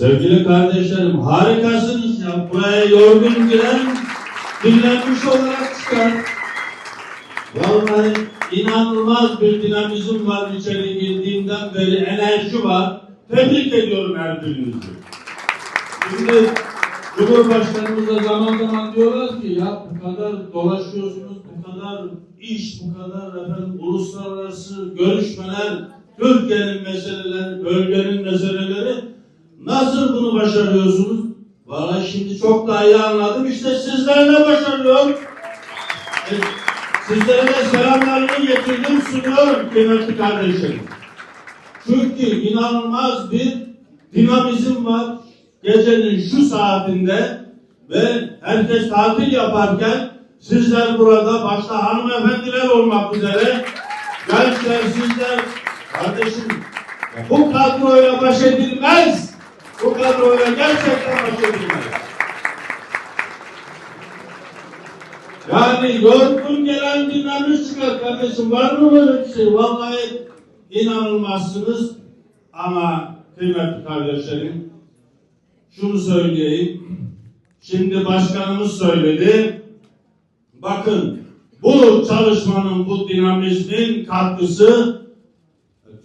Sevgili kardeşlerim harikasınız ya. Buraya yorgun giren dinlenmiş olarak çıkar. Vallahi inanılmaz bir dinamizm var içeri girdiğimden beri enerji var. Tebrik ediyorum her birinizi. Şimdi Cumhurbaşkanımız da zaman zaman diyorlar ki ya bu kadar dolaşıyorsunuz, bu kadar iş, bu kadar efendim uluslararası görüşmeler, Türkiye'nin meseleleri, bölgenin meseleleri nasıl bunu başarıyorsunuz? Vallahi şimdi çok daha iyi anladım. İşte sizlerle başarıyor. E, Sizlere de selamlarımı getirdim sunuyorum kıymetli kardeşlerim. Çünkü inanılmaz bir dinamizm var. Gecenin şu saatinde ve herkes tatil yaparken sizler burada başta hanımefendiler olmak üzere gençler sizler kardeşim bu kadroyla baş edilmez. Bu kadroyla gerçekten baş edilmez. Yani yorgun gelen dinlenmiş çıkar kardeşim. Var mı böyle bir şey? Vallahi inanılmazsınız. Ama kıymetli kardeşlerim şunu söyleyeyim. Şimdi başkanımız söyledi. Bakın bu çalışmanın, bu dinamizmin katkısı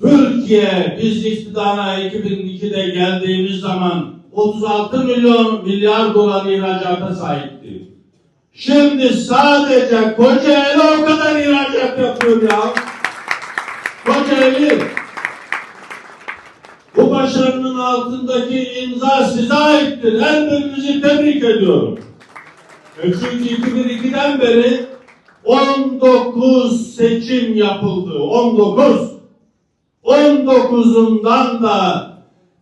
Türkiye biz iktidara 2002'de geldiğimiz zaman 36 milyon milyar dolar ihracata sahipti. Şimdi sadece Kocaeli o kadar ihracat yapıyor ya. Kocaeli. Bu başarının altındaki imza size aittir. Her birinizi tebrik ediyorum. E çünkü 2002'den beri 19 seçim yapıldı. 19. 19'undan da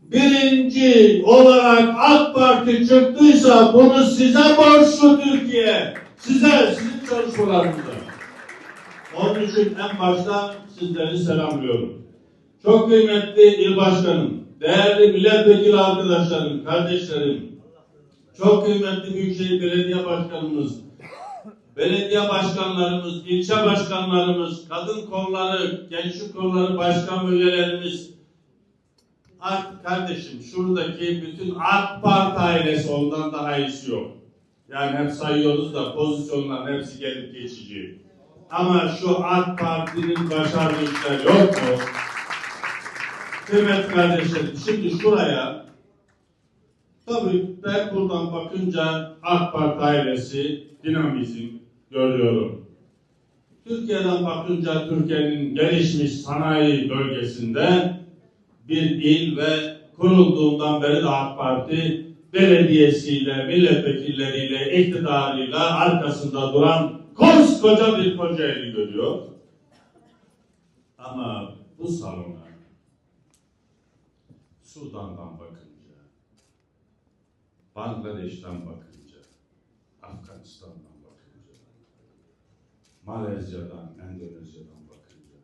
birinci olarak AK Parti çıktıysa bunu size borçlu Türkiye. Size, sizin çalışmalarınıza. Onun için en başta sizleri selamlıyorum. Çok kıymetli il başkanım, değerli milletvekili arkadaşlarım, kardeşlerim, çok kıymetli Büyükşehir Belediye Başkanımız, belediye başkanlarımız, ilçe başkanlarımız, kadın kolları, gençlik kolları başkan üyelerimiz, Artık kardeşim şuradaki bütün AK Parti ailesi ondan daha iyisi yok. Yani hep sayıyoruz da pozisyonların hepsi gelip geçici. Ama şu AK Parti'nin başardığı işler yok mu? Kıymetli kardeşlerim şimdi şuraya tabii ben buradan bakınca AK Parti ailesi dinamizm görüyorum. Türkiye'den bakınca Türkiye'nin gelişmiş sanayi bölgesinde bir il ve kurulduğundan beri de AK Parti belediyesiyle, milletvekilleriyle, iktidarıyla arkasında duran koskoca bir Kocaeli görüyor. Ama bu salona Sudan'dan bakınca, Bangladeş'ten bakınca, Afganistan'dan Malezya'dan, Endonezya'dan bakınca,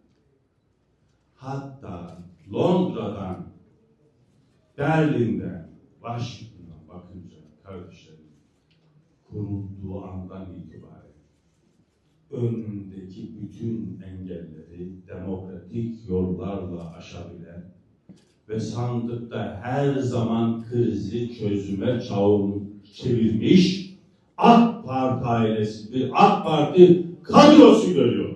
hatta Londra'dan, Berlin'den, Washington'dan bakınca kardeşlerim kurulduğu andan itibaren önündeki bütün engelleri demokratik yollarla aşabilen ve sandıkta her zaman krizi çözüme çavur, çevirmiş AK Parti ailesi AK Parti kadrosu görüyor.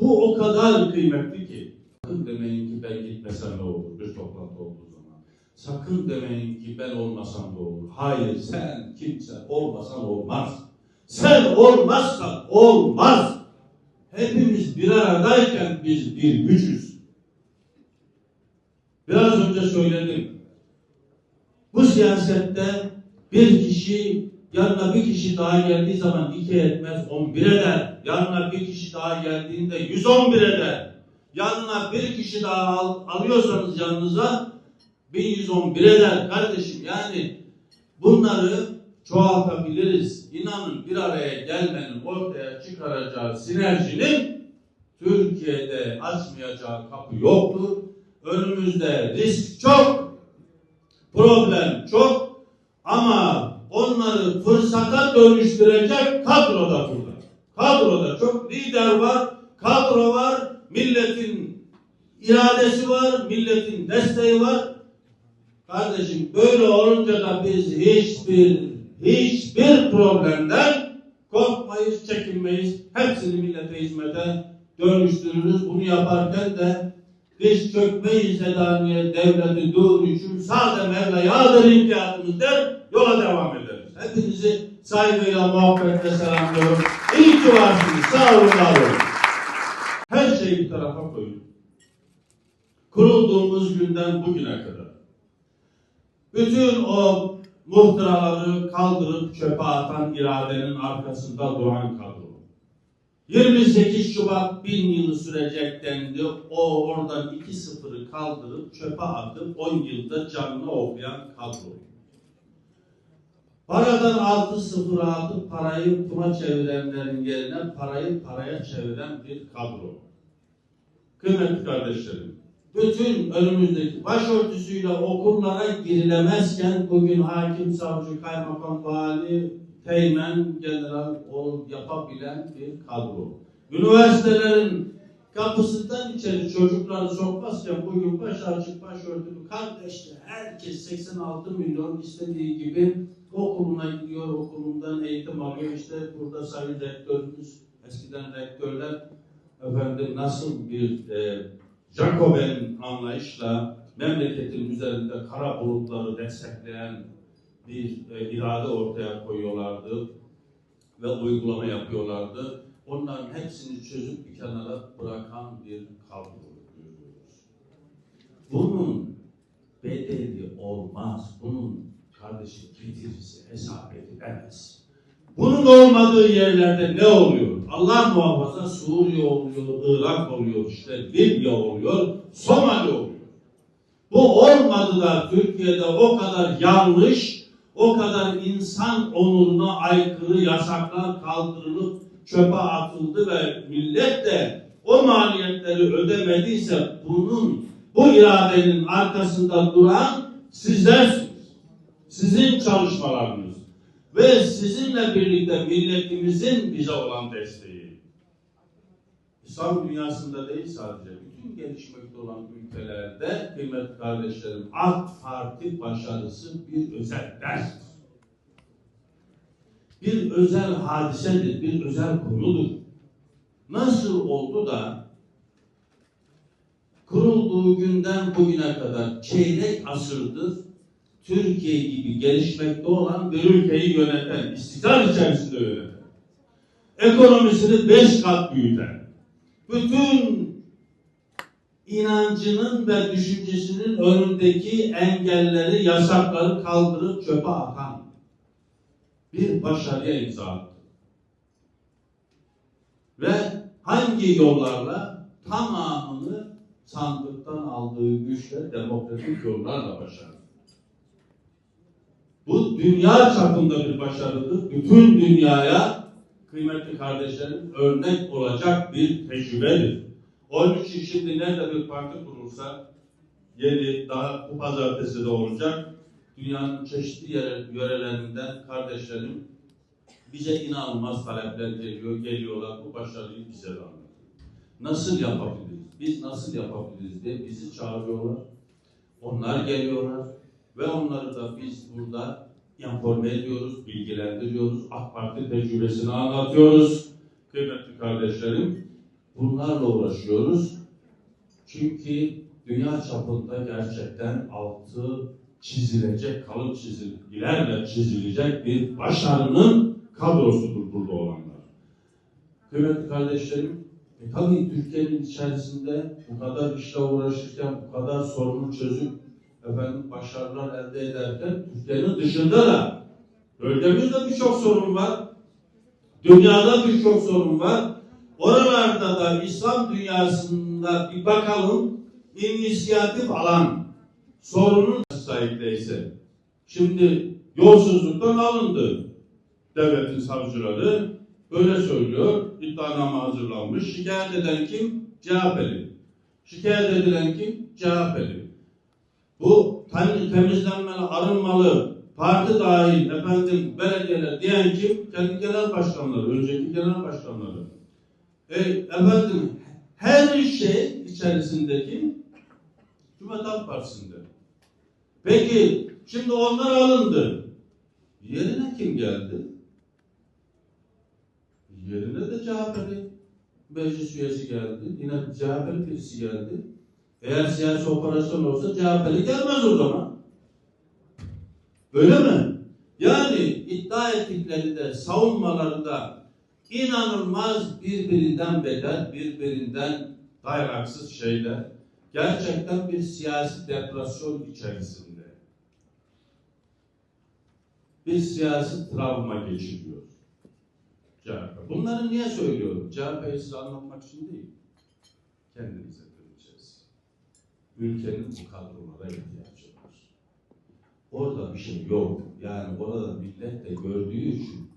Bu o kadar kıymetli ki. Sakın demeyin ki ben gitmesem ne olur bir toplantı olduğu zaman. Sakın demeyin ki ben olmasam ne olur. Hayır sen kimse olmasan olmaz. Sen olmazsan olmaz. Hepimiz bir aradayken biz bir gücüz. Biraz önce söyledim. Bu siyasette bir kişi yanına bir kişi daha geldiği zaman iki etmez on bir eder. Yanına bir kişi daha geldiğinde yüz on bir eder. Yanına bir kişi daha al, alıyorsanız yanınıza 1111 eder kardeşim. Yani bunları çoğaltabiliriz. İnanın bir araya gelmenin ortaya çıkaracağı sinerjinin Türkiye'de açmayacağı kapı yoktur. Önümüzde risk çok, problem çok ama onları fırsata dönüştürecek kadro da burada. Kadroda çok lider var, kadro var, milletin iradesi var, milletin desteği var. Kardeşim böyle olunca da biz hiçbir hiçbir problemden korkmayız, çekinmeyiz. Hepsini millete hizmete dönüştürürüz. Bunu yaparken de biz çökmeyiz Sedaniye devleti dur için sade Mevla yağdır imtiyatımız der, yola devam ederiz. Hepinizi saygıyla, muhabbetle selamlıyorum. İyi ki varsınız. Sağ olun, var olun. Her şeyi bir tarafa koyun. Kurulduğumuz günden bugüne kadar bütün o muhtıraları kaldırıp çöpe atan iradenin arkasında duran kadro. 28 Şubat bin yılı sürecek dendi. O oradan 2-0'ı kaldırıp çöpe atıp 10 yılda canını okuyan kadro. Paradan 6-0 atıp parayı kuma çevirenlerin yerine parayı paraya çeviren bir kadro. Kıymetli kardeşlerim, bütün önümüzdeki başörtüsüyle okullara girilemezken bugün hakim, savcı, kaymakam, vali, teğmen, general o yapabilen bir kadro. Üniversitelerin kapısından içeri çocukları sokmazken bugün baş açık başörtülü kardeşler herkes 86 milyon istediği gibi okuluna gidiyor, okulundan eğitim alıyor. İşte burada sayın rektörümüz, eskiden rektörler efendim nasıl bir e, Jacoben anlayışla memleketin üzerinde kara bulutları destekleyen bir e, irade ortaya koyuyorlardı ve uygulama yapıyorlardı. Onların hepsini çözüp bir kenara bırakan bir kadro görüyoruz. Bunun bedeli olmaz. Bunun kardeşim getirisi hesap edilemez. Bunun olmadığı yerlerde ne oluyor? Allah muhafaza Suriye oluyor, Irak oluyor, işte Libya oluyor, Somali oluyor. Bu olmadı da Türkiye'de o kadar yanlış, o kadar insan onuruna aykırı yasaklar kaldırılıp çöpe atıldı ve millet de o maliyetleri ödemediyse bunun, bu iradenin arkasında duran sizlersiniz. Sizin çalışmalarınız ve sizinle birlikte milletimizin bize olan desteği. İslam dünyasında değil sadece, bütün gelişmekte olan ülkelerde kıymetli kardeşlerim AK Parti başarısı bir özel derstir. Bir özel hadisedir, bir özel konudur. Nasıl oldu da kurulduğu günden bugüne kadar çeyrek asırdır Türkiye gibi gelişmekte olan bir ülkeyi yöneten, istikrar içerisinde yöneten, ekonomisini beş kat büyüten, bütün inancının ve düşüncesinin önündeki engelleri, yasakları kaldırıp çöpe atan bir başarıya imza attı. Ve hangi yollarla tamamını sandıktan aldığı güçle demokratik yollarla başardı. Bu dünya çapında bir başarıdır. Bütün dünyaya kıymetli kardeşlerim örnek olacak bir tecrübedir. Onun için şimdi nerede bir parti kurulsa yeni daha bu pazartesi de olacak. Dünyanın çeşitli yere, yörelerinden kardeşlerim bize inanılmaz talepler geliyor, geliyorlar. Bu başarıyı bize anlatıyor. Nasıl yapabiliriz? Biz nasıl yapabiliriz diye bizi çağırıyorlar. Onlar geliyorlar ve onları da biz burada informe ediyoruz, bilgilendiriyoruz. AK Parti tecrübesini anlatıyoruz. Kıymetli kardeşlerim, bunlarla uğraşıyoruz. Çünkü dünya çapında gerçekten altı çizilecek, kalın çizgilerle çizilecek bir başarının kadrosudur burada olanlar. Kıymetli kardeşlerim, e tabii Türkiye'nin içerisinde bu kadar işle uğraşırken, bu kadar sorunu çözüp efendim başarılar elde ederken Türkiye'nin dışında da bölgemizde birçok sorun var. Dünyada birçok sorun var. Oralarda da İslam dünyasında bir bakalım inisiyatif alan sorunun sahipteyse. Şimdi yolsuzluktan alındı. Devletin savcıları böyle söylüyor. İddianame hazırlanmış. Şikayet eden kim? CHP'li. Şikayet edilen kim? CHP'li. Bu tem- temizlenmeli, arınmalı, parti dahil, efendim belediyeler diyen kim? Kendi genel başkanları, önceki genel başkanları. E, efendim her şey içerisindeki Cumhuriyet Halk Partisi'nde. Peki şimdi onlar alındı. Yerine kim geldi? Yerine de CHP'li meclis üyesi geldi. Yine CHP'li birisi geldi. Eğer siyasi operasyon olsa CHP'li gelmez o zaman. Öyle mi? Yani iddia ettikleri de savunmaları inanılmaz birbirinden beter, birbirinden dayanıksız şeyler. Gerçekten bir siyasi depresyon içerisinde. Bir siyasi travma geçiriyor. CHP. Bunları niye söylüyorum? CHP'yi size anlatmak için değil. Döneceğiz. Ülkenin bu kadrolara ihtiyacı var. Orada bir şey yok. Yani orada millet de gördüğü için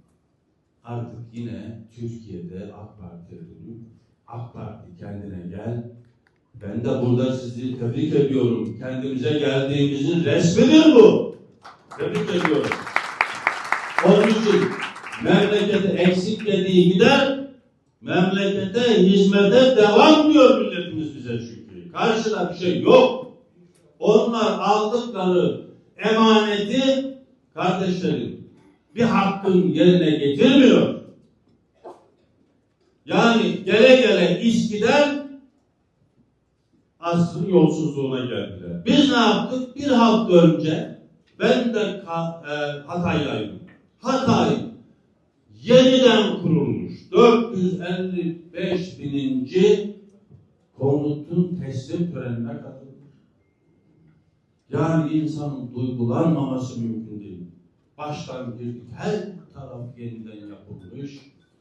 artık yine Türkiye'de AK Parti'ye dönüp AK Parti kendine gel. Ben de burada sizi tebrik ediyorum. Kendimize geldiğimizin resmidir bu. Tebrik ediyorum. Onun için memleketi eksik dediği gider, memlekete hizmete devam diyor milletimiz bize çünkü. Karşıda bir şey yok. Onlar aldıkları emaneti kardeşlerim bir hakkın yerine getirmiyor. Yani gele gele İSKİ'den asrın yolsuzluğuna geldiler. Biz ne yaptık? Bir hafta önce ben de e, Hatay'daydım. Hatay yeniden kurulmuş. 455 bininci konutun teslim törenine katılmış. Yani insanın duygulanmaması mümkün değil. Baştan girdik, her taraf yeniden yapılmış.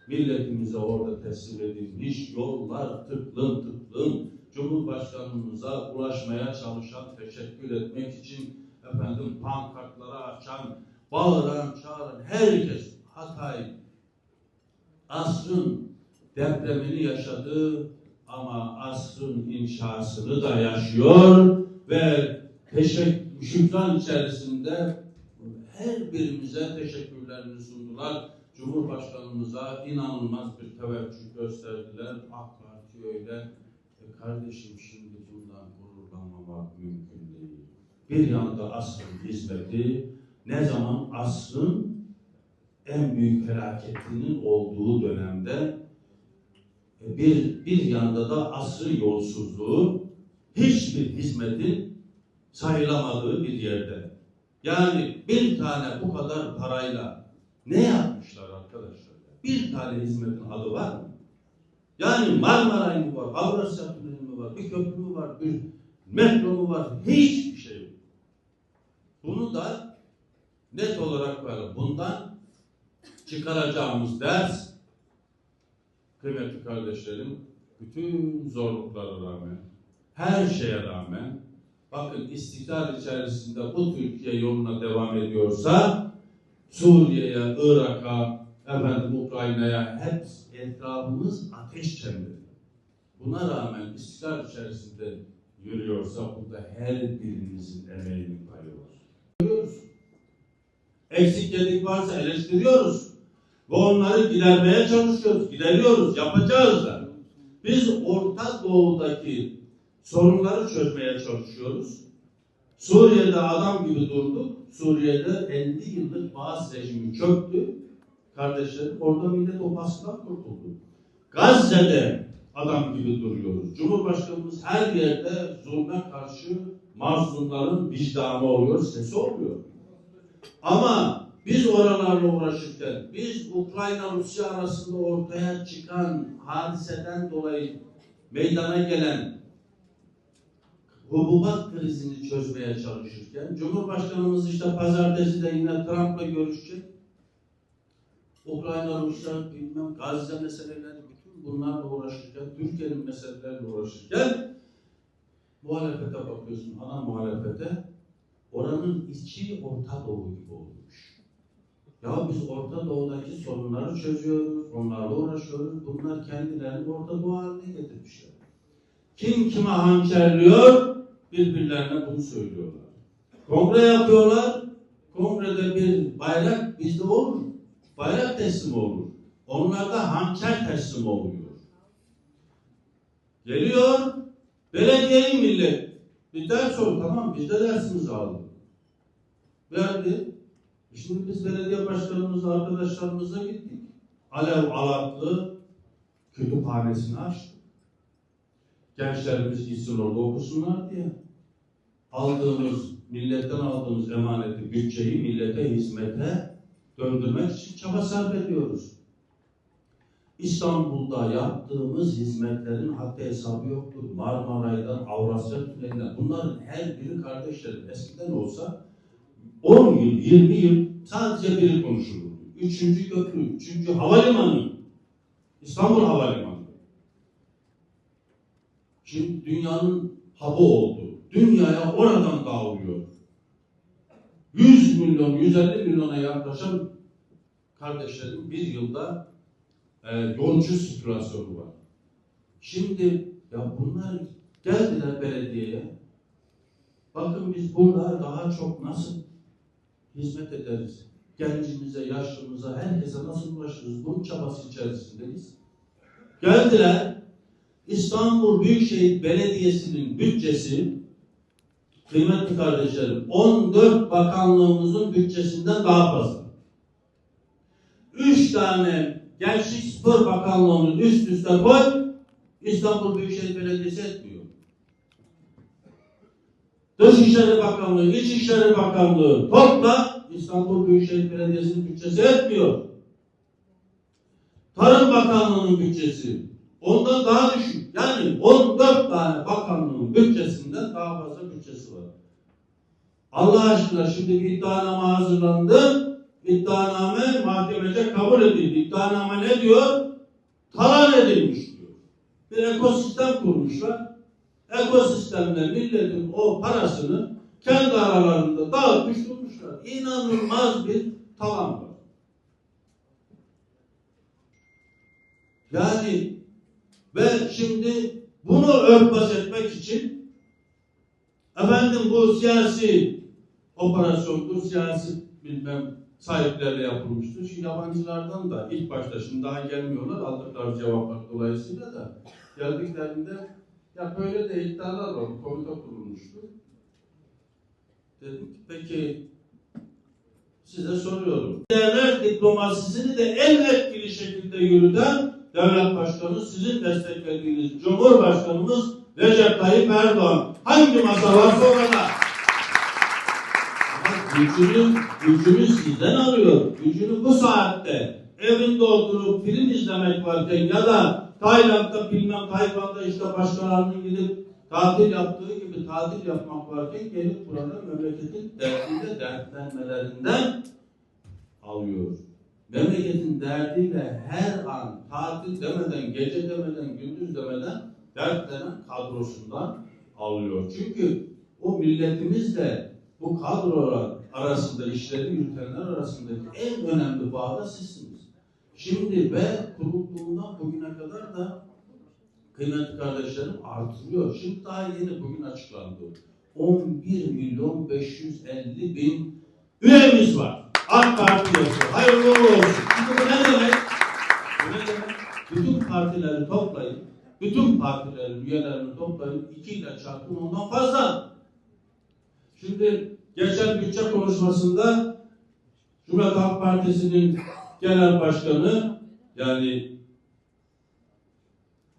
Milletimize orada teslim edilmiş. Yollar tıklım tıklım. Cumhurbaşkanımıza ulaşmaya çalışan, teşekkür etmek için efendim pankartları açan, bağıran, çağıran herkes Hatay asrın depremini yaşadı ama asrın inşasını da yaşıyor ve teşekkür, şükran içerisinde her birimize teşekkürlerini sundular. Cumhurbaşkanımıza inanılmaz bir teveccüh gösterdiler. AK Parti öyle. E kardeşim şimdi bundan gururlanmamak mümkün değil. Bir yanda asrın hizmeti, ne zaman asrın en büyük felaketinin olduğu dönemde bir, bir yanda da asrın yolsuzluğu hiçbir hizmetin sayılamadığı bir yerde. Yani bir tane bu kadar parayla ne yapmışlar arkadaşlar? Bir tane hizmetin adı var mı? Yani Marmaray mı var, Avrasya Tüneli mi var, bir köprü mü var, bir metro mu var? Hiçbir şey yok. Bunu da net olarak böyle. Bundan çıkaracağımız ders kıymetli kardeşlerim bütün zorluklara rağmen her şeye rağmen bakın istikrar içerisinde bu Türkiye yoluna devam ediyorsa Suriye'ye, Irak'a, efendim Ukrayna'ya hep etrafımız ateş çemberi. Buna rağmen istikrar içerisinde yürüyorsa burada her birimizin emeğinin payı var. Görüyoruz. Eksik gedik varsa eleştiriyoruz. Ve onları gidermeye çalışıyoruz. Gideriyoruz. Yapacağız da. Biz Orta Doğu'daki sorunları çözmeye çalışıyoruz. Suriye'de adam gibi durduk. Suriye'de 50 yıllık Bağız rejimi çöktü. Kardeşlerim orada millet o baskıdan kurtuldu. Gazze'de adam gibi duruyoruz. Cumhurbaşkanımız her yerde zulme karşı mazlumların vicdanı oluyor, sesi oluyor. Ama biz oralarla uğraşırken, biz Ukrayna-Rusya arasında ortaya çıkan hadiseden dolayı meydana gelen hububat krizini çözmeye çalışırken, Cumhurbaşkanımız işte pazartesi de yine Trump'la görüşecek. Ukrayna, Rusya, bilmem Gazze meseleleri, bütün bunlarla uğraşırken, Türkiye'nin meseleleriyle uğraşırken muhalefete bakıyorsun, ana muhalefete oranın içi Orta Doğu gibi olmuş. Ya biz Orta Doğu'daki sorunları çözüyoruz, onlarla uğraşıyoruz. Bunlar kendilerini Orta Doğu haline getirmişler. Kim kime hançerliyor? Birbirlerine bunu söylüyorlar. Kongre yapıyorlar. Kongrede bir bayrak bizde olur. Bayrak teslimi olur. Onlarda hançer teslimi oluyor. Geliyor, belediyeyi millet. Bir ders oldu tamam biz de dersimizi aldık. verdi. Şimdi biz belediye başkanımızla, arkadaşlarımızla gittik. Alev Alatlı kütüphanesini açtık. Gençlerimiz gitsin orada okusunlar diye. Aldığımız, milletten aldığımız emaneti, bütçeyi millete hizmete döndürmek için çaba sarf ediyoruz. İstanbul'da yaptığımız hizmetlerin haddi hesabı yoktur. Marmaray'dan, Avrasya Tüneli'nden. Bunların her biri kardeşlerim. Eskiden olsa 10 yıl, 20 yıl sadece biri konuşulur. Üçüncü köprü, üçüncü havalimanı. İstanbul Havalimanı. Şimdi dünyanın hub'ı oldu. Dünyaya oradan dağılıyor. 100 milyon, 150 milyona yaklaşan kardeşlerim bir yılda e, yolcu sirkülasyonu var. Şimdi ya bunlar geldiler belediyeye. Bakın biz burada daha çok nasıl hizmet ederiz? Gencimize, yaşlımıza, herkese nasıl ulaşırız? Bunun çabası içerisindeyiz. Geldiler. İstanbul Büyükşehir Belediyesi'nin bütçesi kıymetli kardeşlerim 14 bakanlığımızın bütçesinden daha fazla. 3 tane Gençlik Spor Bakanlığı'nın üst üste koy İstanbul Büyükşehir Belediyesi etmiyor. Dışişleri Bakanlığı, İçişleri Bakanlığı topla İstanbul Büyükşehir Belediyesi'nin bütçesi etmiyor. Tarım Bakanlığı'nın bütçesi ondan daha düşük. Yani 14 tane bakanlığın bütçesinden daha fazla bütçesi var. Allah aşkına şimdi bir iddianame hazırlandı. İddianame mahkemece kabul edildi. İddianame ne diyor? Talan edilmiş diyor. Bir ekosistem kurmuşlar. Ekosistemde milletin o parasını kendi aralarında dağıtmış durmuşlar. İnanılmaz bir talan var. Yani ve şimdi bunu örtbas etmek için efendim bu siyasi operasyondur, siyasi bilmem sahiplerle yapılmıştır. Şu yabancılardan da ilk başta şimdi daha gelmiyorlar aldıkları cevaplar dolayısıyla da geldiklerinde ya böyle de iddialar var. Komite kurulmuştu. Dedim ki peki size soruyorum. Değerler diplomasisini de en etkili şekilde yürüten devlet başkanı sizin desteklediğiniz Cumhurbaşkanımız Recep Tayyip Erdoğan. Hangi masa varsa orada. Gücünü, gücünü sizden alıyor. Gücünü bu saatte evinde oturup film izlemek varken ya da Tayland'da bilmem Tayvan'da işte başkalarının gidip tatil yaptığı gibi tatil yapmak varken gelip burada memleketin derdinde dertlenmelerinden alıyor. Memleketin derdiyle her an tatil demeden, gece demeden, gündüz demeden dertlenen kadrosundan alıyor. Çünkü o milletimizle bu kadrolar arasında işleri yürütenler arasındaki en önemli bağ da sizsiniz. Şimdi ve kurulduğundan bugüne kadar da kıymetli kardeşlerim artırıyor. Şimdi daha yeni bugün açıklandı. 11 milyon 550 bin üyemiz var. AK Parti üyesi. Hayırlı olsun. Şimdi bu ne demek? Bu ne demek? Bütün partileri toplayın. Bütün partilerin üyelerini toplayın. iki ile çarpın ondan fazla. Şimdi geçen bütçe konuşmasında Cumhuriyet Halk Partisi'nin genel başkanı yani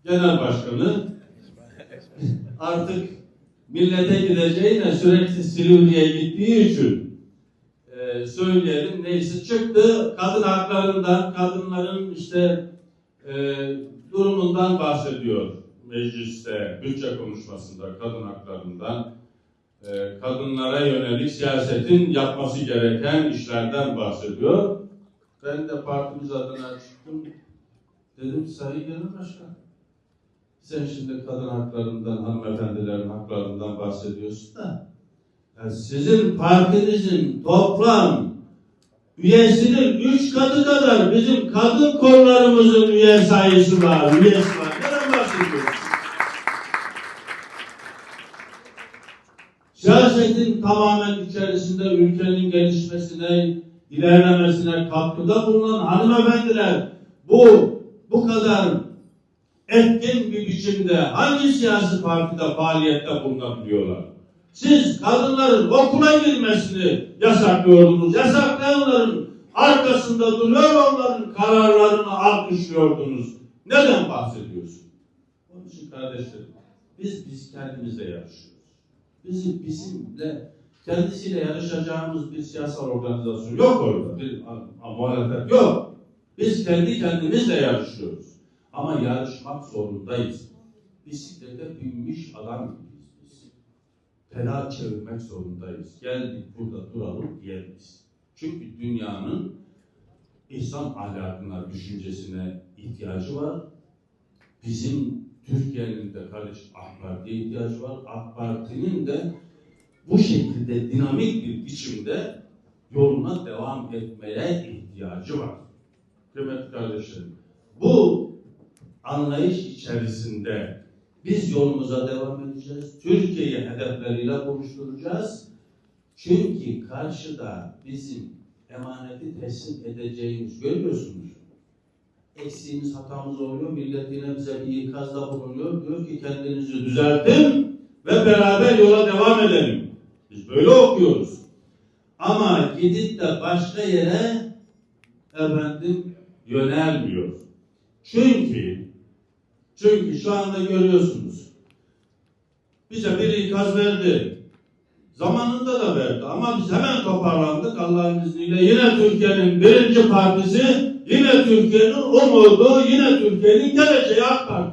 genel başkanı artık millete gideceğine sürekli Silivri'ye gittiği için e, söyleyelim neyse çıktı kadın haklarından kadınların işte e, durumundan bahsediyor mecliste bütçe konuşmasında kadın haklarından e, kadınlara yönelik siyasetin yapması gereken işlerden bahsediyor. Ben de partimiz adına çıktım. Dedim Sayın Genel Başkan. Sen şimdi kadın haklarından, hanımefendilerin haklarından bahsediyorsun da yani sizin partinizin toplam üyesinin üç katı kadar bizim kadın kollarımızın üye sayısı var, üyesi var. Neden bahsediyorsun? Siyasetin tamamen içerisinde ülkenin gelişmesine, ilerlemesine katkıda bulunan hanımefendiler bu bu kadar etkin bir biçimde hangi siyasi partide faaliyette bulunabiliyorlar? Siz kadınların okula girmesini yasaklıyordunuz. Yasaklayanların arkasında duruyor onların kararlarını alkışlıyordunuz. Neden bahsediyorsun? Onun için kardeşlerim biz biz kendimizle yarışıyoruz. Bizim bizimle kendisiyle yarışacağımız bir siyasal organizasyon yok orada. Bir muhalefet yok. Biz kendi kendimizle yarışıyoruz. Ama yarışmak zorundayız. Bisiklete binmiş adam gibiyiz. Pedal çevirmek zorundayız. Geldik burada duralım diyemeyiz. Çünkü dünyanın İslam ahlakına, düşüncesine ihtiyacı var. Bizim Türkiye'nin de kardeş AK Parti'ye ihtiyacı var. AK Parti'nin de bu şekilde dinamik bir biçimde yoluna devam etmeye ihtiyacı var. Kıymetli kardeşlerim, bu anlayış içerisinde biz yolumuza devam edeceğiz. Türkiye'yi hedefleriyle buluşturacağız. Çünkü karşıda bizim emaneti teslim edeceğimiz görüyorsunuz. Eksiğimiz, hatamız oluyor. Millet yine bize bir ikazda bulunuyor. Diyor ki kendinizi düzeltin ve beraber yola devam edelim. Böyle okuyoruz. Ama gidip de başka yere efendim yönelmiyor. Çünkü çünkü şu anda görüyorsunuz. Bize bir ikaz verdi. Zamanında da verdi ama biz hemen toparlandık Allah'ın izniyle. Yine Türkiye'nin birinci partisi, yine Türkiye'nin umudu, yine Türkiye'nin geleceği AK Parti.